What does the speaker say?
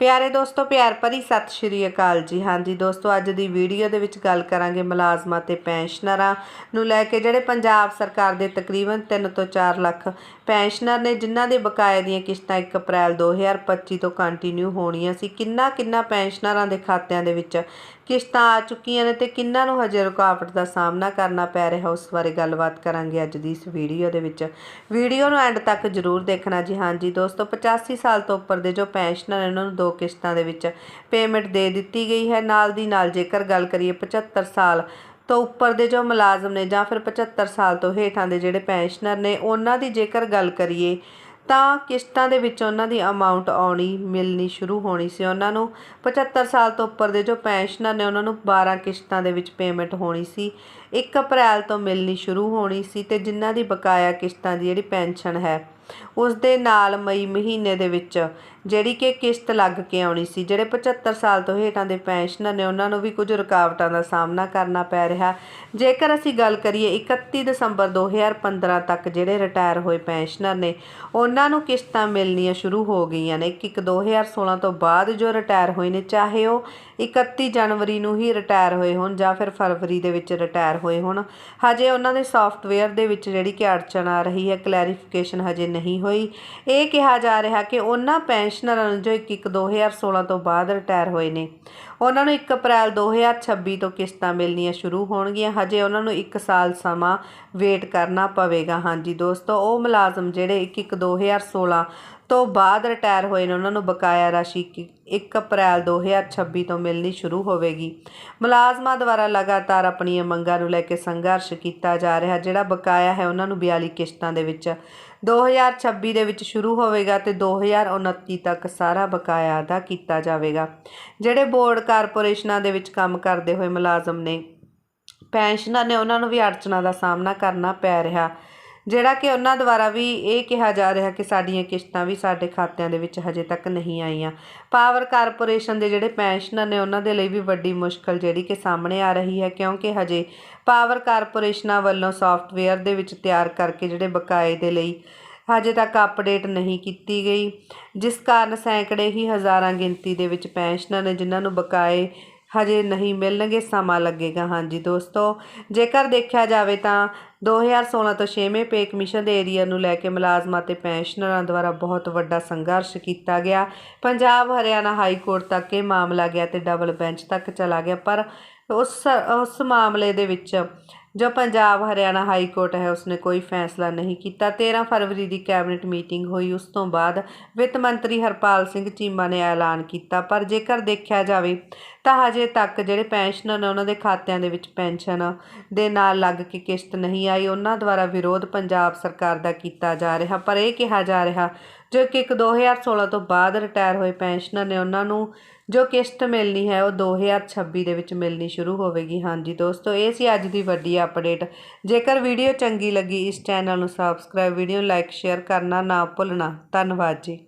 ਪਿਆਰੇ ਦੋਸਤੋ, ਪਿਆਰ ਭਰੀ ਸਤਿ ਸ਼੍ਰੀ ਅਕਾਲ ਜੀ। ਹਾਂਜੀ ਦੋਸਤੋ, ਅੱਜ ਦੀ ਵੀਡੀਓ ਦੇ ਵਿੱਚ ਗੱਲ ਕਰਾਂਗੇ ਮੁਲਾਜ਼ਮਾਂ ਤੇ ਪੈਨਸ਼ਨਰਾਂ ਨੂੰ ਲੈ ਕੇ, ਜਿਹੜੇ ਪੰਜਾਬ ਸਰਕਾਰ ਦੇ ਤਕਰੀਬਨ 3 ਤੋਂ 4 ਲੱਖ ਪੈਨਸ਼ਨਰ ਨੇ, ਜਿਨ੍ਹਾਂ ਦੇ ਬਕਾਇਆ ਦੀਆਂ ਕਿਸ਼ਤਾਂ 1 ਅਪ੍ਰੈਲ 2025 ਤੋਂ ਕੰਟੀਨਿਊ ਹੋਣੀਆਂ ਸੀ। ਕਿੰਨਾ ਕਿੰਨਾ ਪੈਨਸ਼ਨਰਾਂ ਦੇ ਖਾਤਿਆਂ ਦੇ ਵਿੱਚ ਕਿਸ਼ਤਾਂ ਆ ਚੁੱਕੀਆਂ ਨੇ ਤੇ ਕਿੰਨਾਂ ਨੂੰ ਹਜੇ ਰੁਕਾਵਟ ਦਾ ਸਾਹਮਣਾ ਕਰਨਾ ਪੈ ਰਿਹਾ, ਉਸ ਬਾਰੇ ਗੱਲਬਾਤ ਕਰਾਂਗੇ ਅੱਜ ਦੀ ਇਸ ਵੀਡੀਓ ਦੇ ਵਿੱਚ। ਵੀਡੀਓ ਨੂੰ ਐਂਡ ਤੱਕ ਜ਼ਰੂਰ ਦੇਖਣਾ ਜੀ। ਹਾਂਜੀ ਦੋਸਤੋ 85 ਸਾਲ ਤੋਂ ਉੱਪਰ ਦੇ ਜੋ ਪੈਨਸ਼ਨਰ ਨੇ, ਉਹਨਾਂ ਨੂੰ ਦੋ ਕਿਸ਼ਤਾਂ ਦੇ ਵਿੱਚ ਪੇਮੈਂਟ ਦੇ ਦਿੱਤੀ ਗਈ ਹੈ। ਨਾਲ ਦੀ ਨਾਲ ਜੇਕਰ ਗੱਲ ਕਰੀਏ 75 ਸਾਲ ਤੋਂ ਉੱਪਰ ਦੇ ਜੋ ਮੁਲਾਜ਼ਮ ਨੇ ਜਾਂ ਫਿਰ 75 ਸਾਲ ਤੋਂ ਹੇਠਾਂ ਦੇ ਜਿਹੜੇ ਪੈਨਸ਼ਨਰ ਨੇ, ਉਹਨਾਂ ਦੀ ਜੇਕਰ ਗੱਲ ਕਰੀਏ ਤਾਂ ਕਿਸ਼ਤਾਂ ਦੇ ਵਿੱਚ ਉਹਨਾਂ ਦੀ ਅਮਾਉਂਟ ਆਉਣੀ, ਮਿਲਣੀ ਸ਼ੁਰੂ ਹੋਣੀ ਸੀ ਉਹਨਾਂ ਨੂੰ। 75 ਸਾਲ ਤੋਂ ਉੱਪਰ ਦੇ ਜੋ ਪੈਨਸ਼ਨਰ ਨੇ ਉਹਨਾਂ ਨੂੰ 12 ਕਿਸ਼ਤਾਂ ਦੇ ਵਿੱਚ ਪੇਮੈਂਟ ਹੋਣੀ ਸੀ। 1 ਅਪ੍ਰੈਲ ਤੋਂ ਮਿਲਣੀ ਸ਼ੁਰੂ ਹੋਣੀ ਸੀ ਤੇ ਜਿਨ੍ਹਾਂ ਦੀ ਬਕਾਇਆ ਕਿਸ਼ਤਾਂ ਦੀ ਜਿਹੜੀ ਪੈਨਸ਼ਨ ਹੈ ਉਸ ਦੇ ਨਾਲ ਮਈ ਮਹੀਨੇ ਦੇ ਵਿੱਚ, ਜਿਹੜੀ ਕਿ ਕਿਸ਼ਤ ਲੱਗ ਕੇ ਆਉਣੀ ਸੀ, ਜਿਹੜੇ 75 ਸਾਲ ਤੋਂ ਹੇਠਾਂ ਦੇ ਪੈਨਸ਼ਨਰ ਨੇ, ਉਹਨਾਂ ਨੂੰ ਵੀ ਕੁਝ ਰੁਕਾਵਟਾਂ ਦਾ ਸਾਹਮਣਾ ਕਰਨਾ ਪੈ ਰਿਹਾ। ਜੇਕਰ ਅਸੀਂ ਗੱਲ ਕਰੀਏ 31 ਦਸੰਬਰ 2015 ਤੱਕ ਜਿਹੜੇ ਰਿਟਾਇਰ ਹੋਏ ਪੈਨਸ਼ਨਰ ਨੇ, ਉਹਨਾਂ ਨੂੰ ਕਿਸ਼ਤਾਂ ਮਿਲਣੀਆਂ ਸ਼ੁਰੂ ਹੋ ਗਈਆਂ ਨੇ। 1 2016 ਤੋਂ ਬਾਅਦ ਜੋ ਰਿਟਾਇਰ ਹੋਏ ਨੇ, ਚਾਹੇ ਉਹ 31 ਜਨਵਰੀ ਨੂੰ ਹੀ ਰਿਟਾਇਰ ਹੋਏ ਹੋਣ ਜਾਂ ਫਿਰ ਫਰਵਰੀ ਦੇ ਵਿੱਚ ਰਿਟਾਇਰ ਹੋਏ ਹੋਣ, ਹਜੇ ਉਹਨਾਂ ਦੇ ਸੌਫਟਵੇਅਰ ਦੇ ਵਿੱਚ ਜਿਹੜੀ ਕਿ ਅੜਚਣ ਆ ਰਹੀ ਹੈ ਕਲੈਰੀਫਿਕੇਸ਼ਨ ਹਜੇ ਨਹੀਂ ਹੋਈ। ਇਹ ਕਿਹਾ ਜਾ ਰਿਹਾ ਕਿ ਉਹਨਾਂ ਪੈਨਸ਼ਨਰਾਂ ਨੂੰ ਜੋ 1 2016 ਤੋਂ ਬਾਅਦ ਰਿਟਾਇਰ ਹੋਏ ਨੇ, ਉਹਨਾਂ ਨੂੰ 1 ਅਪ੍ਰੈਲ 2026 ਤੋਂ ਕਿਸ਼ਤਾਂ ਮਿਲਣੀਆਂ ਸ਼ੁਰੂ ਹੋਣਗੀਆਂ। ਹਜੇ ਉਹਨਾਂ ਨੂੰ 1 ਸਾਲ ਸਮਾਂ ਵੇਟ ਕਰਨਾ ਪਵੇਗਾ। ਹਾਂਜੀ ਦੋਸਤੋ, ਉਹ ਮੁਲਾਜ਼ਮ ਜਿਹੜੇ 1 1 2016 ਤੋਂ ਬਾਅਦ ਰਿਟਾਇਰ ਹੋਏ ਨੇ ਉਹਨਾਂ ਨੂੰ ਬਕਾਇਆ ਰਾਸ਼ੀ 1 ਅਪ੍ਰੈਲ 2026 ਤੋਂ ਮਿਲਣੀ ਸ਼ੁਰੂ ਹੋਵੇਗੀ। ਮੁਲਾਜ਼ਮਾਂ ਦੁਆਰਾ ਲਗਾਤਾਰ ਆਪਣੀਆਂ ਮੰਗਾਂ ਨੂੰ ਲੈ ਕੇ ਸੰਘਰਸ਼ ਕੀਤਾ ਜਾ ਰਿਹਾ, ਜਿਹੜਾ ਬਕਾਇਆ ਹੈ ਉਹਨਾਂ ਨੂੰ 42 ਕਿਸ਼ਤਾਂ ਦੇ ਵਿੱਚ। 2026 ਦੇ ਵਿੱਚ ਸ਼ੁਰੂ ਹੋਵੇਗਾ ਤੇ 2029 ਤੱਕ ਸਾਰਾ ਬਕਾਇਆ ਅਦਾ ਕੀਤਾ ਜਾਵੇਗਾ। ਜਿਹੜੇ ਬੋਰਡ ਕਾਰਪੋਰੇਸ਼ਨਾਂ ਦੇ ਵਿੱਚ ਕੰਮ ਕਰਦੇ ਹੋਏ ਮੁਲਾਜ਼ਮ ਨੇ ਪੈਨਸ਼ਨਰ ਨੇ ਉਹਨਾਂ ਨੂੰ ਵੀ ਅੜਚਨਾਂ ਦਾ ਸਾਹਮਣਾ ਕਰਨਾ ਪੈ ਰਿਹਾ। ਜਿਹੜਾ ਕਿ ਉਹਨਾਂ ਦੁਆਰਾ ਵੀ ਇਹ ਕਿਹਾ ਜਾ ਰਿਹਾ ਕਿ ਸਾਡੀਆਂ ਕਿਸ਼ਤਾਂ ਵੀ ਸਾਡੇ ਖਾਤਿਆਂ ਦੇ ਵਿੱਚ ਹਜੇ ਤੱਕ ਨਹੀਂ ਆਈਆਂ। ਪਾਵਰ ਕਾਰਪੋਰੇਸ਼ਨ ਦੇ ਜਿਹੜੇ ਪੈਨਸ਼ਨਰ ਨੇ, ਉਹਨਾਂ ਦੇ ਲਈ ਵੀ ਵੱਡੀ ਮੁਸ਼ਕਲ ਜਿਹੜੀ ਕਿ ਸਾਹਮਣੇ ਆ ਰਹੀ ਹੈ, ਕਿਉਂਕਿ ਹਜੇ ਪਾਵਰ ਕਾਰਪੋਰੇਸ਼ਨਾਂ ਵੱਲੋਂ ਸੌਫਟਵੇਅਰ ਦੇ ਵਿੱਚ ਤਿਆਰ ਕਰਕੇ ਜਿਹੜੇ ਬਕਾਏ ਦੇ ਲਈ ਹਜੇ ਤੱਕ ਅਪਡੇਟ ਨਹੀਂ ਕੀਤੀ ਗਈ। ਜਿਸ ਕਾਰਨ ਸੈਂਕੜੇ ਹੀ ਹਜ਼ਾਰਾਂ ਗਿਣਤੀ ਦੇ ਵਿੱਚ ਪੈਨਸ਼ਨਰ ਨੇ, ਜਿਨ੍ਹਾਂ ਨੂੰ ਬਕਾਏ ਹਜੇ ਨਹੀਂ ਮਿਲਣਗੇ, ਸਮਾਂ ਲੱਗੇਗਾ। ਹਾਂਜੀ ਦੋਸਤੋ, ਜੇਕਰ ਦੇਖਿਆ ਜਾਵੇ ਤਾਂ 2016 ਤੋਂ 6ਵੇਂ ਪੇ ਕਮਿਸ਼ਨ ਦੇ ਏਰੀਆ ਨੂੰ ਲੈ ਕੇ ਮੁਲਾਜ਼ਮਾਂ ਤੇ ਪੈਨਸ਼ਨਰਾਂ ਦੁਆਰਾ ਬਹੁਤ ਵੱਡਾ ਸੰਘਰਸ਼ ਕੀਤਾ ਗਿਆ। ਪੰਜਾਬ, ਹਰਿਆਣਾ ਹਾਈ ਕੋਰਟ ਤੱਕ ਇਹ ਮਾਮਲਾ ਗਿਆ ਤੇ ਡਬਲ ਬੈਂਚ ਤੱਕ ਚਲਾ ਗਿਆ। ਪਰ ਉਸ ਉਸ ਮਾਮਲੇ ਦੇ ਵਿੱਚ ਜੋ ਪੰਜਾਬ, ਹਰਿਆਣਾ ਹਾਈ ਕੋਰਟ ਹੈ, ਉਸਨੇ ਕੋਈ ਫੈਸਲਾ ਨਹੀਂ ਕੀਤਾ। 13 ਫਰਵਰੀ ਦੀ ਕੈਬਨਿਟ ਮੀਟਿੰਗ ਹੋਈ, ਉਸ ਤੋਂ ਬਾਅਦ ਵਿੱਤ ਮੰਤਰੀ ਹਰਪਾਲ ਸਿੰਘ ਚੀਮਾ ਨੇ ਐਲਾਨ ਕੀਤਾ। ਪਰ ਜੇਕਰ ਦੇਖਿਆ ਜਾਵੇ ਤਾਂ ਹਜੇ ਤੱਕ ਜਿਹੜੇ ਪੈਨਸ਼ਨਰ ਨੇ ਉਹਨਾਂ ਦੇ ਖਾਤਿਆਂ ਦੇ ਵਿੱਚ ਪੈਨਸ਼ਨ ਦੇ ਨਾਲ ਲੱਗ ਕੇ ਕਿਸ਼ਤ ਨਹੀਂ ਆਈ, ਉਹਨਾਂ ਦੁਆਰਾ ਵਿਰੋਧ ਪੰਜਾਬ ਸਰਕਾਰ ਦਾ ਕੀਤਾ ਜਾ ਰਿਹਾ। ਪਰ ਇਹ ਕਿਹਾ ਜਾ ਰਿਹਾ ਜੋ ਕਿ ਇੱਕ 2016 ਤੋਂ ਬਾਅਦ ਰਿਟਾਇਰ ਹੋਏ ਪੈਨਸ਼ਨਰ ਨੇ ਉਹਨਾਂ ਨੂੰ ਜੋ ਕਿਸ਼ਤ ਮਿਲਣੀ ਹੈ ਉਹ 2026 ਦੇ ਵਿੱਚ ਮਿਲਣੀ ਸ਼ੁਰੂ ਹੋਵੇਗੀ। ਹਾਂਜੀ ਦੋਸਤੋ, ਇਹ ਸੀ ਅੱਜ ਦੀ ਵੱਡੀ ਅਪਡੇਟ ਜੇਕਰ ਵੀਡੀਓ ਚੰਗੀ ਲੱਗੀ ਇਸ ਚੈਨਲ ਨੂੰ ਸਬਸਕ੍ਰਾਈਬ ਵੀਡੀਓ ਨੂੰ ਲਾਈਕ ਸ਼ੇਅਰ ਕਰਨਾ ਨਾ ਭੁੱਲਣਾ। ਧੰਨਵਾਦ ਜੀ।